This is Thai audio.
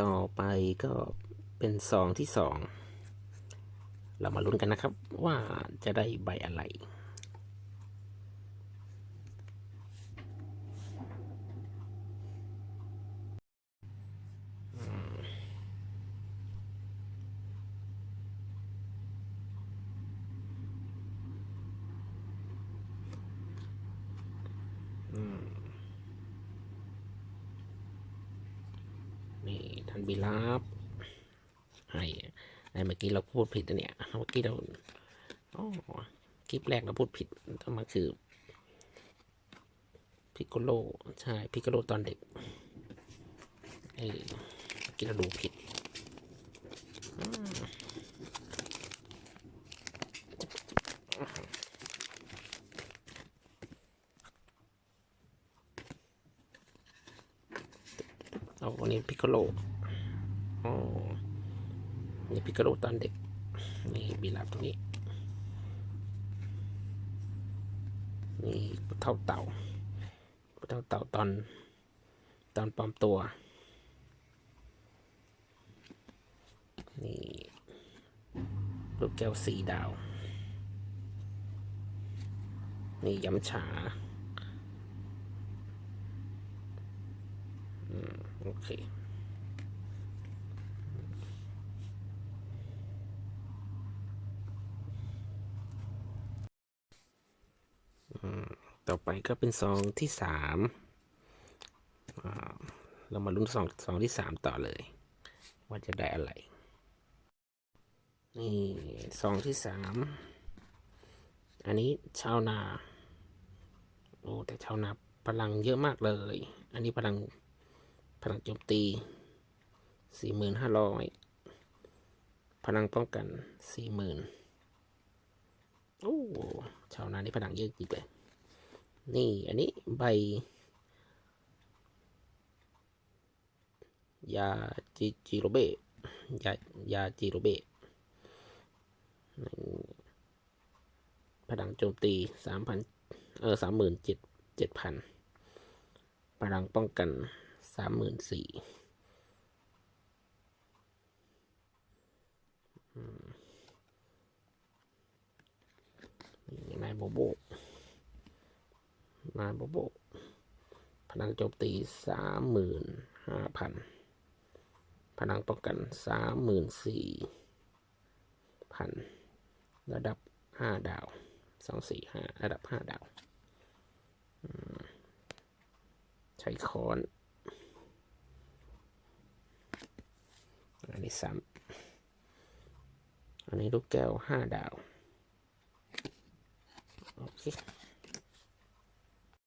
ต่อไปก็เป็นซองที่สองเรามาลุ้นกันนะครับว่าจะได้ใบอะไร นี่ท่านบิลาบให้ไอ้เมื่อกี้เราพูดผิดนะเนี่ย เมื่อกี้เราอ๋อคลิปแรกเราพูดผิดต่อมาคือพิกโกโลใช่ พิกโกโลตอนเด็ก เออเมื่อกี้เราดูผิด เอาวันนี้พิกโกโลอ๋อนี่พิกโกโลตอนเด็ก นี่บีลาบตรงนี้ นี่เท่าเต่าเท่าเต่าตอน ตอนปลอมตัว นี่ลูกแก้วสีดาว นี่ย้ำฉา อืม โอเคต่อไปก็เป็นซองที่สามเรามาลุ้นซองซองที่สามต่อเลย ว่าจะได้อะไร นี่ซองที่สามอันนี้ชาวนา โอ้แต่ชาวนาพลังเยอะมากเลย อันนี้พลัง พลังโจมตีสี่หมื่นห้าร้อยพลังป้องกันสี่หมื่นโอ้ชาวนานี่พลังเยอะจริงเลยนี่อันนี้ใบ ยาจิจิโรเบะยายาจิโรเบะพลังโจมตีสามพันเออสามหมื่นเจ็ดพันพลังป้องกัน สามหมื่นสี่นี่นายโบโบนายโบโบพลังโจมตีสามหมื่นห้าพันพลังป้องกันสามหมื่นสี่พันระดับห้าดาวสองสี่ห้าระดับห้าดาวใช้ค้อน อันนี้สามอันนี้ลูกแก้วห้าดาว โอเค